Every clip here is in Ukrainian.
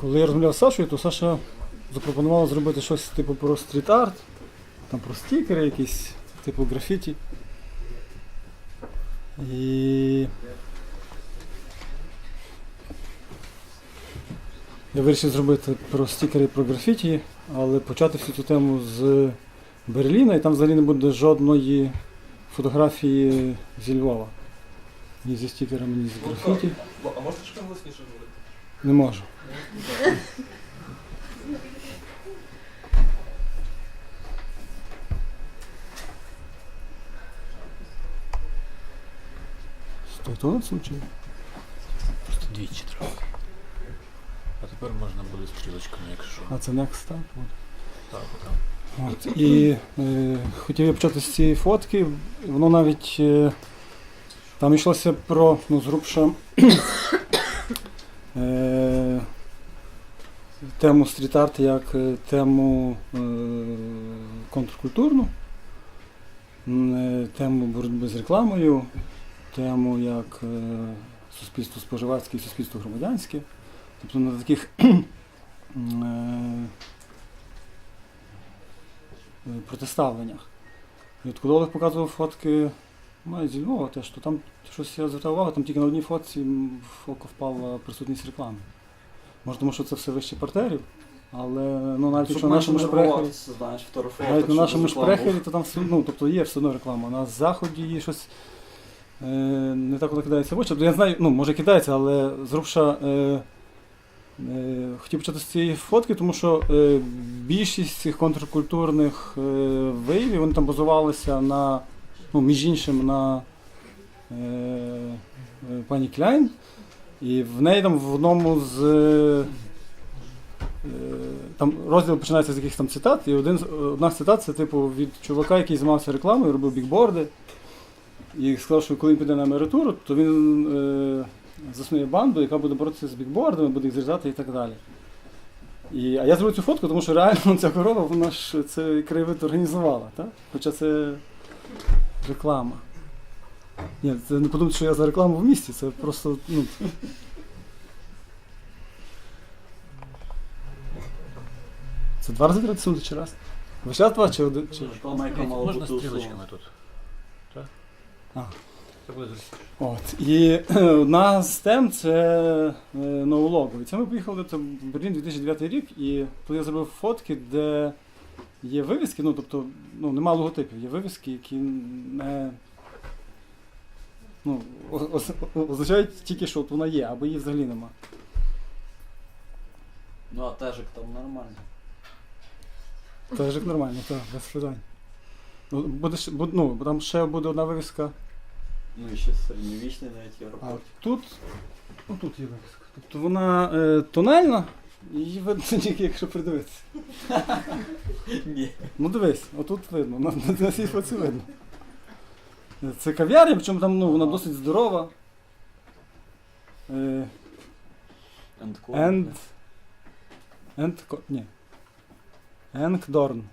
коли я розмовляв з Сашою, то Саша запропонувала зробити щось типу про стріт-арт, там про стікери якісь, типу графіті. І я вирішив зробити про стікери про графіті, але почати всю цю тему з Берліна, і там взагалі не буде жодної фотографії зі Львова. Ні зі стікерами, ні з графіті. А можете ще голосніше говорити? Не можу. Стой, то случай. Просто двічі трохи. А тепер можна буде стрілочками, якщо. А це next step. От. Так, так. От. І е, хотів я почати з цієї фотки. Воно навіть е, там йшлося про, ну, зрубша тему стріт-арт як е, тему е, контркультурну, е, тему боротьби з рекламою, тему як е, суспільство споживацьке і суспільство громадянське. Тобто на таких е, е, протиставленнях. Коли Олег показував фотки ну, зі Львова теж, то там щось я звертав увагу, там тільки на одній фотці в око впала присутність реклами. Може, тому що це все вище партерів, але ну, навіть якщо на нашому шпрехері, знаєш, навіть на нашому шпрехері, то там все, ну, тобто є все одно реклама. На заході її щось е, не так воно кидається в очі. Тобто я знаю, ну, може кидається, але зрубша. Е, Е, Хотів почати з цієї фотки, тому що е, більшість цих контркультурних е, виявів вони там базувалися на, ну, між іншим, на е, е, пані Кляйн. І в неї там в одному з е, там розділ починається з якихось там цитат, і один, одна з цитат це типу від чувака, який займався рекламою, робив бікборди. І сказав, що коли він піде на емеретуру, то він е, заснує банду, яка буде боротися з бікбордами, буде їх зрізати і так далі. І, а я зробив цю фотку, тому що реально ця корова вона ж цей краєвид організувала, так? Хоча це реклама. Ні, це не подумайте, що я за рекламу в місті, це просто. Ну, це два рази треба тиснути чи раз? Ви ще раз два чи один? Чи... Реклама, яка мала Можна бути стрілочками тут. Так? А. Це буде зручніше. От. І одна з тем це е, ноулогові. Це ми поїхали в Берлін 2009 рік, і тут я зробив фотки, де є вивіски, ну тобто ну, нема логотипів, є вивіски, які не. Ну, означають тільки, що от вона є, або її взагалі нема. Ну а тежик там нормально. Ж нормально, так, без питань. Ну, буде, ще- бу- ну, бо там ще буде одна вивіска. Ну і ще середньовічний навіть А аеропорт. тут, ну, тут є вивіска. Тобто вона е, тональна, її видно тільки, якщо придивитися. Ні. Ну дивись, отут видно, на, на, на цій фоці видно. Це кав'ярня, причому там ну, вона досить здорова. Е, Енд. Енд. Ні. Енкдорн.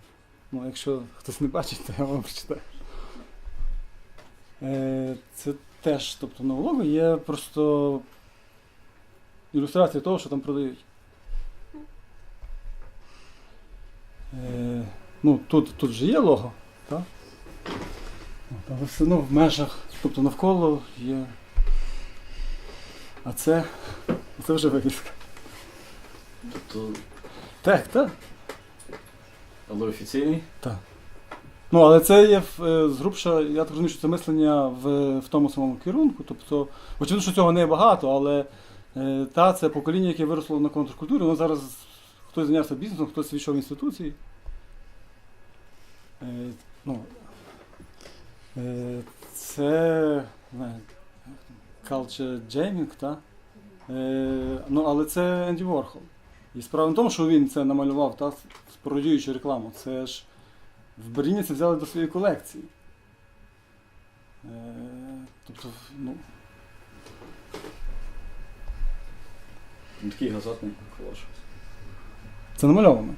Ну, якщо хтось не бачить, то я вам прочитаю. Е, це теж, тобто на влогу є просто ілюстрація того, що там продають. Е, ну, тут, тут же є лого, так? От, Але все одно в межах, тобто навколо є. А це, це вже вивіска. Тобто, Так, так. але офіційний. Ну, але це є е, згрубша, я так розумію, що це мислення в, в тому самому керунку. Тобто, очевидно, що цього не багато, але е, та це покоління, яке виросло на контркультурі, воно зараз хтось зайнявся бізнесом, хтось війшов в інституції. Е, ну, е, це culture jamming, та? Е, ну, але це Енді Ворхол. І справа в тому, що він це намалював, та, спородюючи рекламу. Це ж в Берліні це взяли до своєї колекції. Е, тобто, ну, Ну, такий газетний колаж. Це намальовано.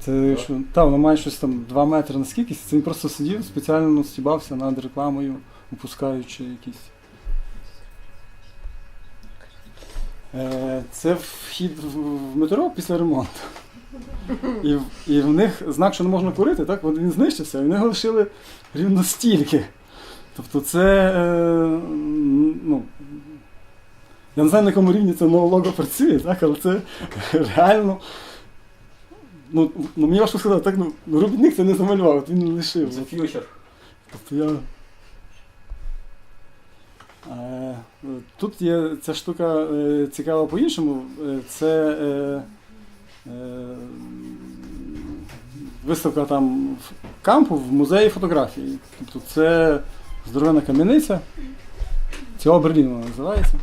Це що, та, воно має щось там 2 метри на скільки, це він просто сидів, спеціально стібався над рекламою, опускаючи якісь. Е, Це вхід в метро після ремонту. І, і в них знак, що не можна курити, так? Він знищився, і вони лишили рівно стільки. Тобто це. е, ну, я не знаю, на якому рівні це новолого працює, так? але це реально. Ну, ну мені важко сказати, так, ну, ну, робітник це не замалював, от він лишив. Це фьючер. Тобто я. Е, Тут є ця штука е, цікава по-іншому. Е, Це е, е, виставка там в кампу в музеї фотографії. Тобто це здоровена кам'яниця. Цього Берлін вона називається.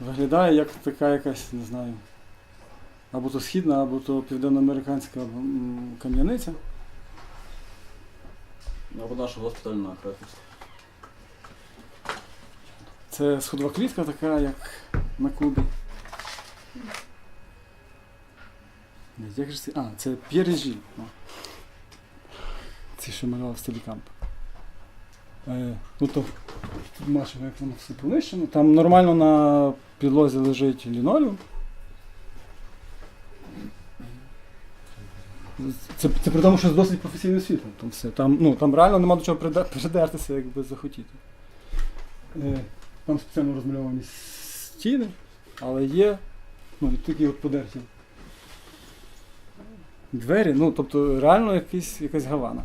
Виглядає як така якась, не знаю, або то східна, або то південноамериканська кам'яниця. Або наша госпітальна Краківська. Це сходова клітка така, як на Кубі. Як же це? А, це П'єрежі. Ці, що малював Стелікамп. Е, ну то бачимо, як воно все поміщено. Там нормально на підлозі лежить лінолеум. Це, це при тому, що з досить професійним світлом. Там, все. Там, ну, там реально нема до чого придертися, якби захотіти. Е, там спеціально розмальовані стіни, але є ну, такі от подерті двері, ну, тобто реально якийсь, якась гавана.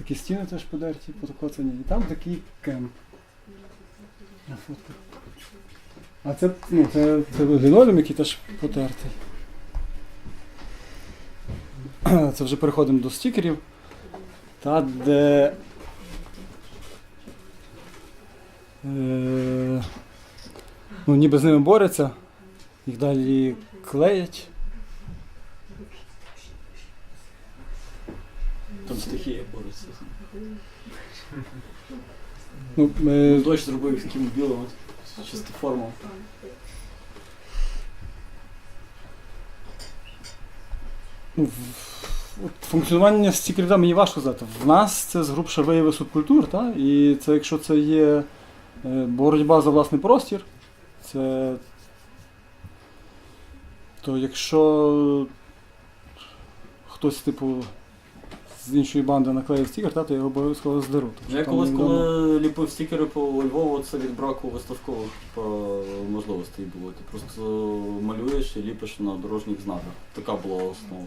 Такі стіни теж подерті, покоцані. І там такий кемп. На фото. А це, ну, це, це лінолеум, який теж потертий. Це вже переходимо до стікерів. Та де Е, ну, ніби з ними борються, їх далі клеять. Там стихія бореться. Ну, е, Дощ зробив таким білим, от, чисто форму. ну, от функціонування да, мені важко сказати. В нас це згрубше вияви субкультур, та? і це якщо це є е, боротьба за власний простір, це. То якщо хтось, типу, з іншої банди наклеїв стікер, та, то його обов'язково здеруть. тому що Я там колись, невідомо- коли ліпив стікери по Львову, це від браку виставкових е, можливостей було. Ти просто малюєш і ліпиш на дорожніх знаках. Така була основа.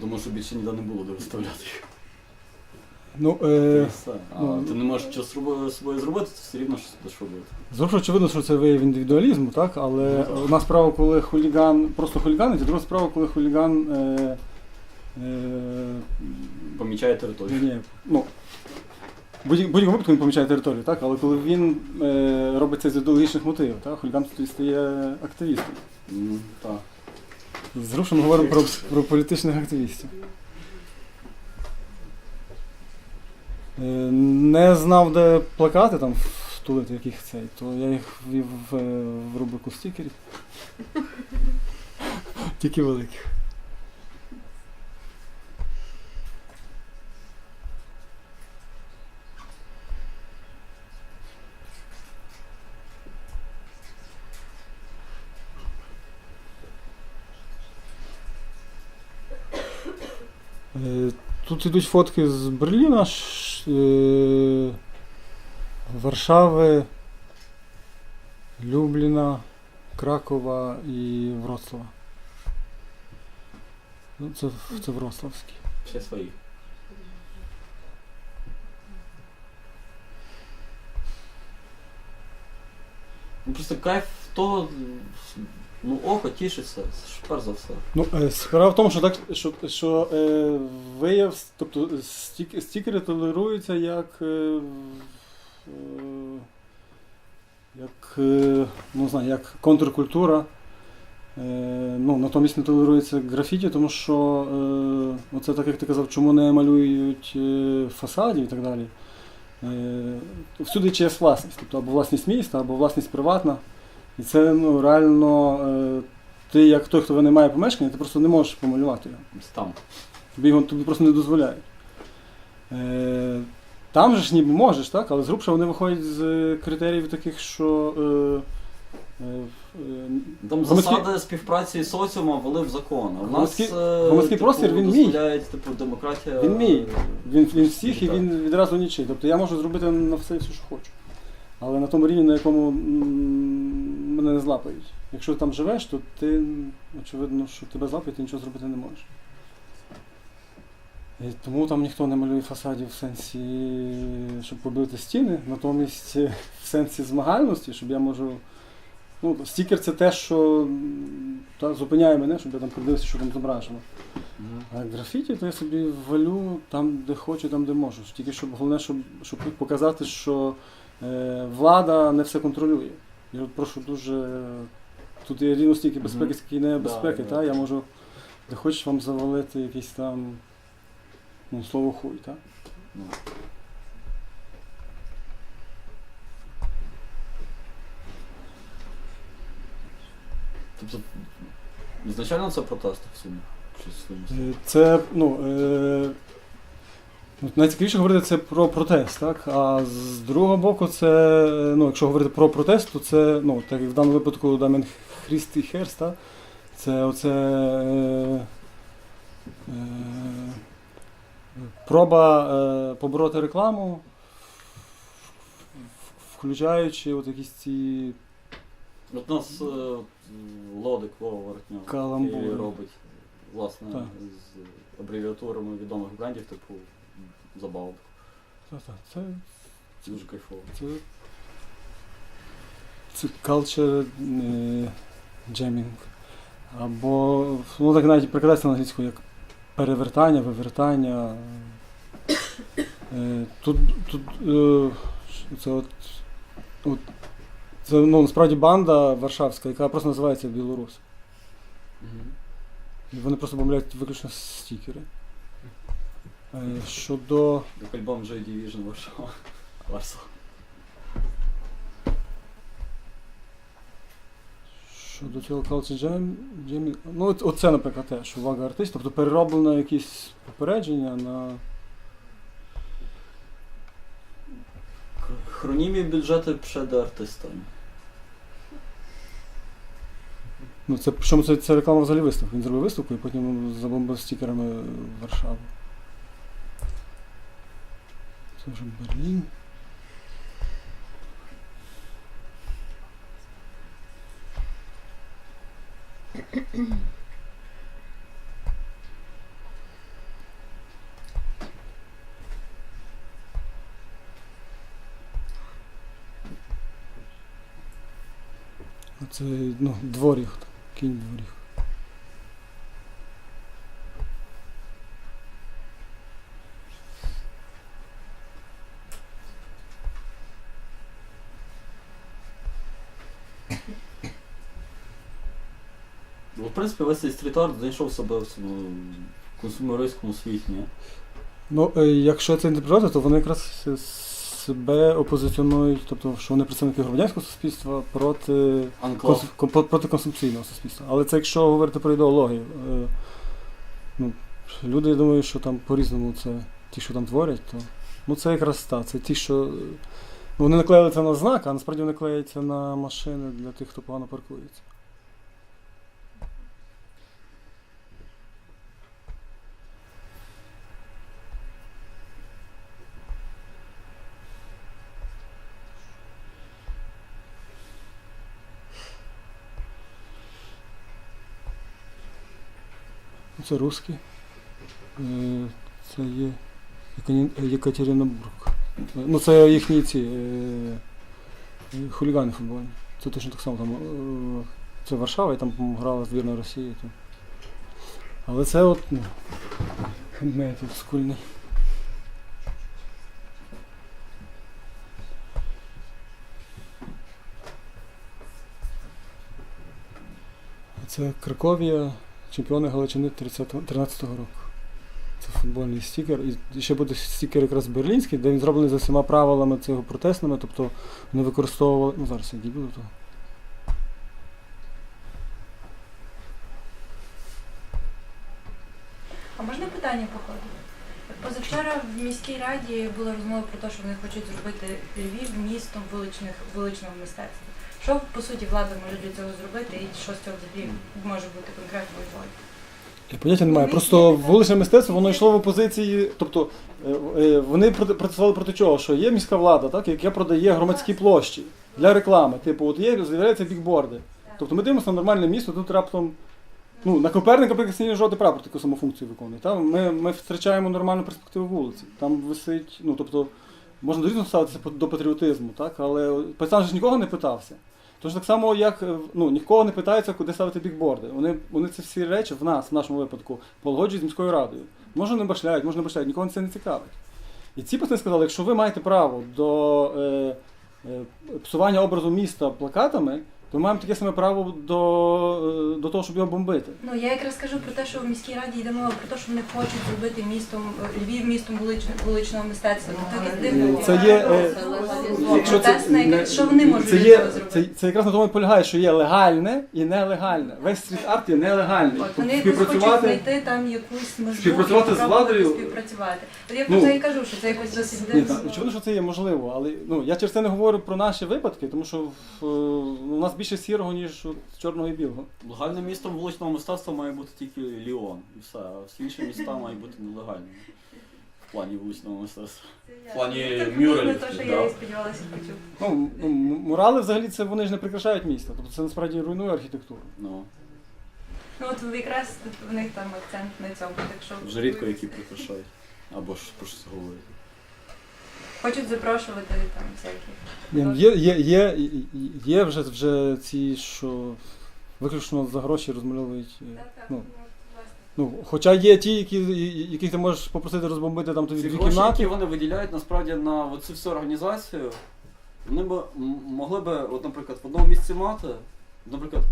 Тому що більше ніде не було де виставляти їх. Ну, Та й е, все. А ну, ти не можеш щось з собою- з собою зробити, то все рівно щось будеш робити. Зручно очевидно, що це вияв індивідуалізму, так? але Ну, так. одна справа, коли хуліган просто хуліганить, а друга справа, коли хуліган. Е, Помічає територію. ні, ну, будь- будь-якому випадку він помічає територію, так? але коли він е, робить це з ідеологічних мотивів, так? тоді стає активістом. М, Так. Зручно ми говоримо про, про політичних активістів. Е, Не знав, де плакати там втулити, яких цей, то я їх ввів в, е, в рубрику стікерів. Тільки великих. Тут йдуть фотки з Берліна, е, Варшави, Любліна, Кракова і Вроцлава. Ну, це, це Вроцлавський. Ще свої. Ну просто кайф того, ну око тішиться, перш за все. Ну, е, справа в тому, що так, що, що е, вияв, тобто стік, стікери толеруються як, е, е, як, е, ну, знаю, як контркультура. Е, ну, натомість не толерується графіті, тому що е, оце так як ти казав, чому не малюють е, фасадів і так далі. Е, всюди чиясь власність, тобто або власність міста, або власність приватна. І це ну, реально е, ти, як той, хто не має помешкання, ти просто не можеш помалювати його. Там. Тобі його тобі просто не дозволяють. Е, Там же ж ніби можеш, так? Але з грубша вони виходять з е, критеріїв таких, що. Там Громадський- засади співпраці з соціумом ввели в закон. А в нас Громадський- громадський простір, він мій. типу, демократія. Він мій. Він, він всіх і він відразу нічий. Тобто я можу зробити на все, все, що хочу. Але на тому рівні, на якому мене не злапають. Якщо ти там живеш, то ти, очевидно, що тебе злапають, ти нічого зробити не можеш. І тому там ніхто не малює фасадів в сенсі, щоб побити стіни, натомість е, в сенсі змагальності, щоб я можу. Ну, стікер це те, що та, зупиняє мене, щоб я там подивився, що там зображено. А графіті, то я собі валю там, де хочу, там, де можу. Тільки щоб головне, щоб, щоб показати, що е, влада не все контролює. Я от прошу дуже. Тут є рівно стільки безпеки, скільки небезпеки, Да, та? да. я можу де хочеш вам завалити якийсь там ну, слово хуй, так? Ну. Тобто, ізначально це протести в сумі? Е, Це, ну, е, ну, найцікавіше говорити це про протест, так? А з другого боку, це, ну, якщо говорити про протест, то це, ну, так як в даному випадку Дамен Хріст і Херст, так? це оце е, е, проба е, побороти рекламу, включаючи от якісь ці От нас е, Лодик Вова Воротньов Каламбури. робить власне Так. з абревіатурами відомих брендів, типу забавок. Та-та, це, Це Дуже кайфово. це, це culture е, jamming. Або, ну так навіть прикладається на англійську як перевертання, вивертання. Е, тут тут е, це от, от це ну, насправді банда варшавська, яка просто називається Білорус. І вони просто бомблять виключно стікери. Е, щодо. Як альбом Joy Division. Варсова. Щодо цього Culture Jam, Jam, ну от, оце, наприклад, теж увага артистів, тобто перероблено якісь попередження на. Chronimy бюджети przed artystami. Ну, це, причому це, це реклама взагалі виставки. Він зробив виставку і потім забомбив стікерами Варшаву. Це вже Берлін. Це ну, дворіг, кінь дворіг. Принципі, весь цей стріт-арт знайшов себе в цьому консумеристському світі, ні? Ну, е, якщо це інтерпретувати, то вони якраз с- себе опозиціонують, тобто, що вони представники громадянського суспільства проти, Анклав. конс- кон- проти консумпційного суспільства. Але це якщо говорити про ідеологію. Е, ну, люди, я думаю, що там по-різному це ті, що там творять, то ну це якраз та, це ті, що. е, Ну, вони наклеїли це на знак, а насправді вони клеїться на машини для тих, хто погано паркується. Це русські. Е, Це є Екані- Єкатеринбург. Е, Ну, це їхні ці е, хулігани футбольні. Це точно так само там. е, Це Варшава і там грала збірна Росії. То. Але це от ну, метод скульний. Це Краковія, чемпіони Галичини 13-го року. Це футбольний стікер. І ще буде стікер якраз берлінський, де він зроблений за всіма правилами цього протестними, тобто вони використовували. Ну зараз я дійду до того. А можна питання по ходу? Позавчора в міській раді була розмова про те, що вони хочуть зробити Львів містом вуличних вуличного мистецтва. Що по суті влада може для цього зробити, і що з цього взагалі може бути конкретно? Я поняття немає. Просто вуличне мистецтво воно йшло в опозиції. Тобто е, е, вони протестували проти чого? Що є міська влада, так, яка продає громадські площі для реклами. Типу, от є, з'являються бікборди. Тобто ми дивимося на нормальне місто, тут раптом. Ну, на Коперника, наприклад, синій жовтий прапор таку саму функцію виконує. Там ми, ми втрачаємо нормальну перспективу вулиці. Там висить, ну тобто, можна різно ставитися до патріотизму, так? Але пацан ж нікого не питався. Тож так само, як е, ну, нікого не питається, куди ставити бікборди. Вони, вони ці всі речі в нас, в нашому випадку, погоджують з міською радою. Може не башляють, може не башляють, нікого це не цікавить. І ці пацани сказали, якщо ви маєте право до е, е, псування образу міста плакатами, то ми маємо таке саме право до, е, до того, щоб його бомбити. Ну я якраз кажу про те, що в міській раді йде мова про те, що вони хочуть зробити містом е, Львів містом вуличного, мистецтва. Ну, так дивно. Це є, е, Якщо це, яке- що вони можуть це, є, зробити? це, це якраз на тому і полягає, що є легальне і нелегальне. Весь стріт-арт є нелегальний. От Тобто вони хочуть знайти там якусь можливість співпрацювати з владою. співпрацювати. От я Ну, це і кажу, що це якось досить дивно. очевидно, що це є можливо, але ну, я через це не говорю про наші випадки, тому що в, у нас більше сірого, ніж чорного і білого. Легальним містом вуличного мистецтва має бути тільки Ліон. І все. А всі інші міста мають бути нелегальними. В плані вуличного мистецтва. В плані Це мюралів, не те, що да. я і сподівалася почути. Ну, м- мурали взагалі це вони ж не прикрашають місто, тобто це насправді руйнує архітектуру. Ну, Ну от якраз в них там акцент на цьому, так що вже рідко які прикрашають. Або ж про щось говорять. Хочуть запрошувати там всякі. Ні, Є, є, є, є вже, вже ці, що виключно за гроші розмальовують. е, Ну, ну, хоча є ті, які, яких ти можеш попросити розбомбити там тобі Ці дві гроші, кімнати. які вони виділяють насправді на цю всю організацію, вони б могли би, от, наприклад, в одному місці мати, наприклад,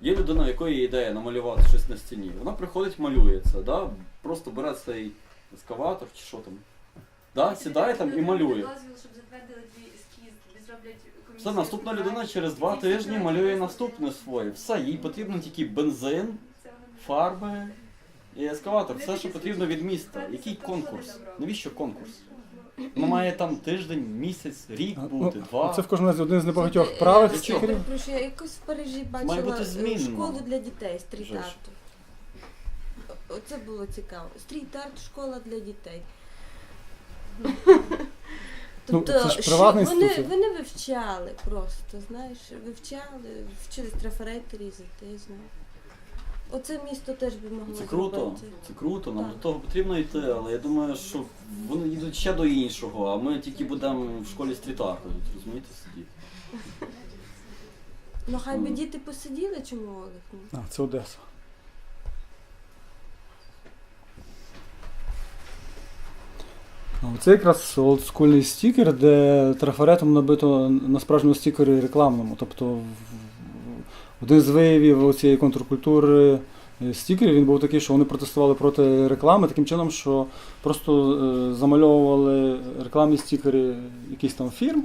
є людина, якої ідея намалювати щось на стіні. Вона приходить, малює це, да? просто бере цей ескаватор чи що там. Да? Сідає там і малює. Все, наступна людина через два тижні малює наступне своє. Все, їй потрібно тільки бензин, фарби і ескаватор. Все, що потрібно від міста. Який конкурс? Навіщо конкурс? Ну має там тиждень, місяць, рік бути, ну, два. Це в кожному разі один з небагатьох правих чого? стікерів. Перепрошую, я якось в Парижі бачила бути е, змінно. школу для дітей стріт-арту. Оце було цікаво. Стріт-арт школа для дітей. Ну, це ж що вони, вони вивчали просто, знаєш, вивчали, вчились трафарети різати, я знаю. Оце місто теж би могло Це круто, зробити. це круто, нам Так. до того потрібно йти, але я думаю, що вони йдуть ще до іншого, а ми тільки будемо в школі стріт-арту, розумієте, сидіти. Ну хай би діти посиділи, чому Олег? Ну, А, це Одеса. Це якраз олдскульний стікер, де трафаретом набито на справжньому стікері рекламному. Тобто один з виявів цієї контркультури е, стікерів він був такий, що вони протестували проти реклами таким чином, що просто е, замальовували рекламні стікери якихось там фірм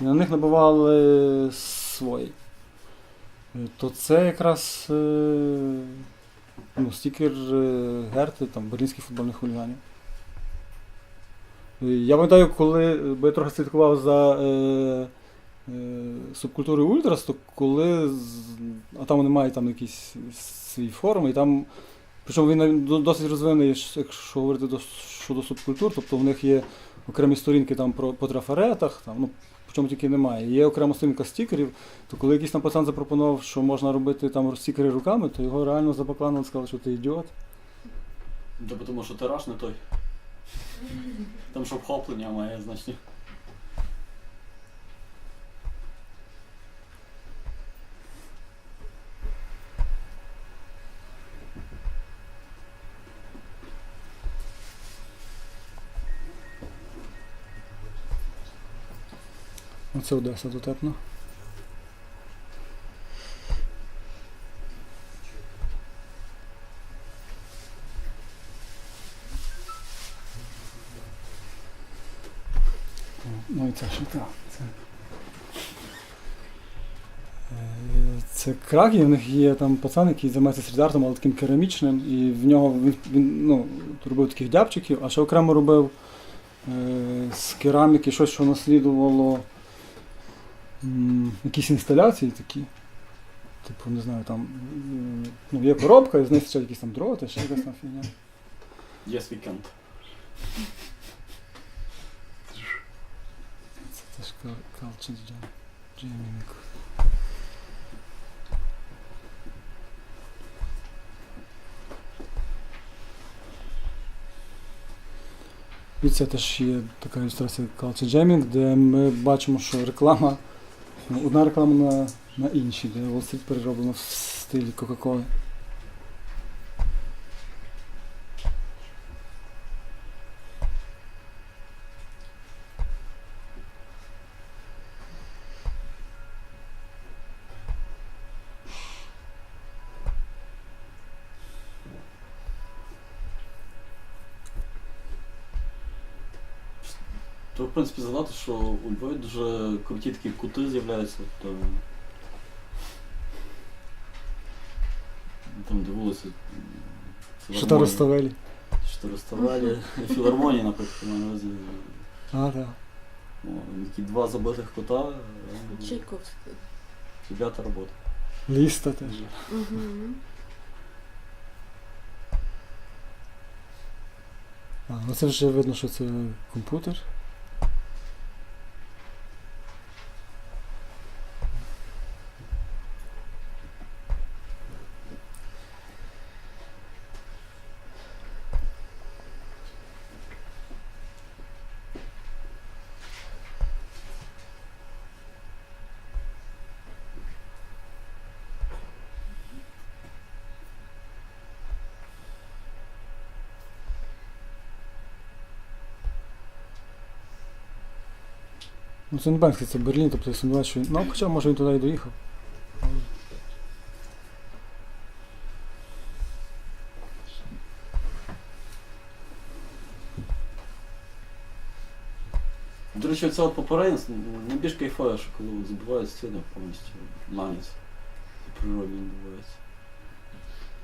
і на них набивали свої. Е, То це якраз ну, стікер Герти, там, берлінських футбольних хуліганів. Я пам'ятаю, коли бо я трохи слідкував за е, е, субкультурою Ультрас, то коли а там вони мають там якийсь свій форум, і там, причому він досить розвинений, якщо говорити до, щодо субкультур, тобто в них є окремі сторінки там про, по трафаретах, там, ну, причому тільки немає. Є окрема сторінка стікерів, то коли якийсь там пацан запропонував, що можна робити там стікери руками, то його реально забакланили, сказали, що ти ідіот. Та тому що тираж не той. Там ж обхоплення має значення. Оце Одеса дотепно. Ну і це ще так. Це, Е, Це Краків, у них є там пацан, який займається стріт-артом, але таким керамічним, і в нього він, він ну, робив таких дябчиків, а ще окремо робив е, з кераміки щось, що наслідувало м, якісь інсталяції такі. Типу, не знаю, там м, ну, є коробка, і з стичать якісь там дроти, ще якась там фігня. Yes, we can. Це теж І це теж є така ілюстрація Culture Jamming, де ми бачимо, що реклама, ну, одна реклама на, на іншій, де Wall Street перероблена в стилі Coca-Cola. Принципі, згадати, що у Львові дуже круті такі кути з'являються. То... Там де вулиці. Що. Що розставали. Філармонії, наприклад, у мене на увазі. А, так. О, Такі два забитих кота. е, Чайковський. Ребята робота. Ліста теж. Угу. А, ну це вже видно, що це комп'ютер. Ну це не Бенксі, це Берлін, тобто я сумніваюся, що він. Ну, хоча може він туди і доїхав. До речі, це от попереднє найбільш кайфує, що коли забувають стіни повністю. Це природні відбувається.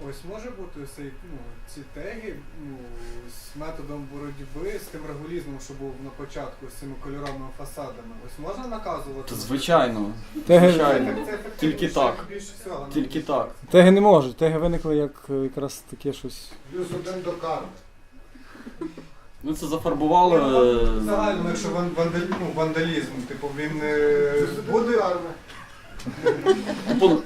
Ось може бути цей, ну, ці теги ну, з методом боротьби, з тим регулізмом, що був на початку, з цими кольоровими фасадами. Ось можна наказувати? Та звичайно, Теги, звичайно. Це ефективніше Тільки так. Більше всього. ну. Тільки так. теги не можуть, теги виникли як е, якраз таке щось. Плюс один до карми. Ми це зафарбували. Ну, е, Загально, якщо ван, вандаль, ну, вандалізм, типу він е, буде. Ну,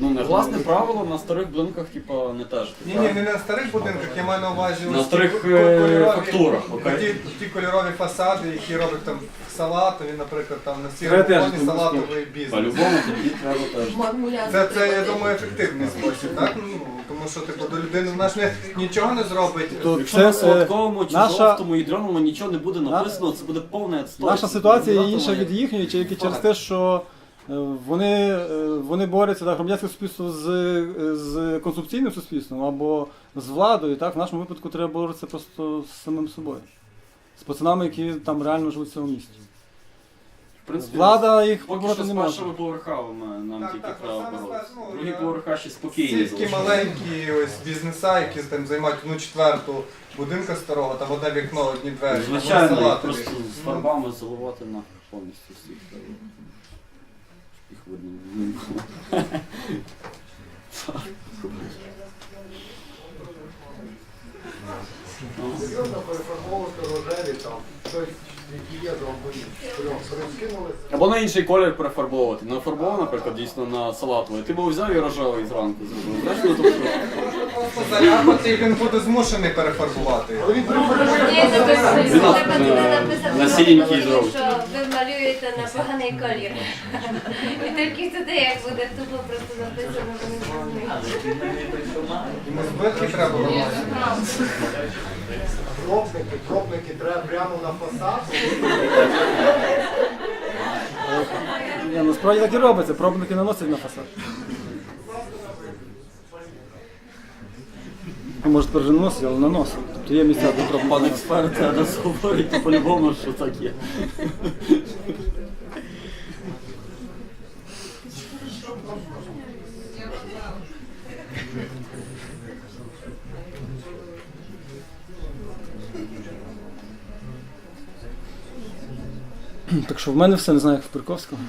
негласне правило на старих блинках, типу, не теж. Ні, ні, не на старих будинках, я маю на увазі На ось ті старих, ко- е, кольорові- фактурах, окей. Ті, ті кольорові фасади, які роблять там салатові, наприклад, там на Треба теж, сірому фоні тому салатовий бізнес. По-любому тоді треба теж. Мармуляр. Це, це, я думаю, ефективний спосіб, так? Ну, тому що типу, до людини вона ж не, нічого не зробить. То Якщо це, на е, солодковому чи наша- жовтому ядреному нічого не буде написано, це буде повне відстой. Наша ситуація є інша від їхньої, тільки через те, що вони, е, вони борються так, громадянське суспільство з, е, з консумпційним суспільством або з владою. Так? В нашому випадку треба боротися просто з самим собою. З пацанами, які там реально живуть в цьому місті. В принципі, Влада їх Поки що не з може. першими поверхами нам Так, тільки так, треба боротися. Другі поверха ще спокійні Сільські залишилися. маленькі ось бізнеса, які там займають одну четверту будинка старого, там одне вікно, одні двері. Звичайно, їх просто з фарбами заливати на повністю всіх. Їх видно не було. Серйозно перефарбовувати рожеві там, щось, які є. Перескинули. Або на інший колір перефарбовувати. На фарбовано, наприклад, дійсно на салатовий. Ти б взяв і рожевий зранку зробив. Знаєш, ну тобто. Просто заляпати, і він буде змушений перефарбувати. Але він перефарбовує. Ні, це треба туди на- синенький зробить. ви малюєте на поганий колір. І тільки туди, як буде тупо просто написано, вони. Йому збитки треба ламати. Пробники, пробники треба прямо на фасад. Ні, насправді так і робиться, пробники наносять на фасад. Може, тепер але на носу. Тобто є місця до тропу. Пан експерт зараз говорить по-любому, що так є. Так що в мене все не знаю, як в Перковському.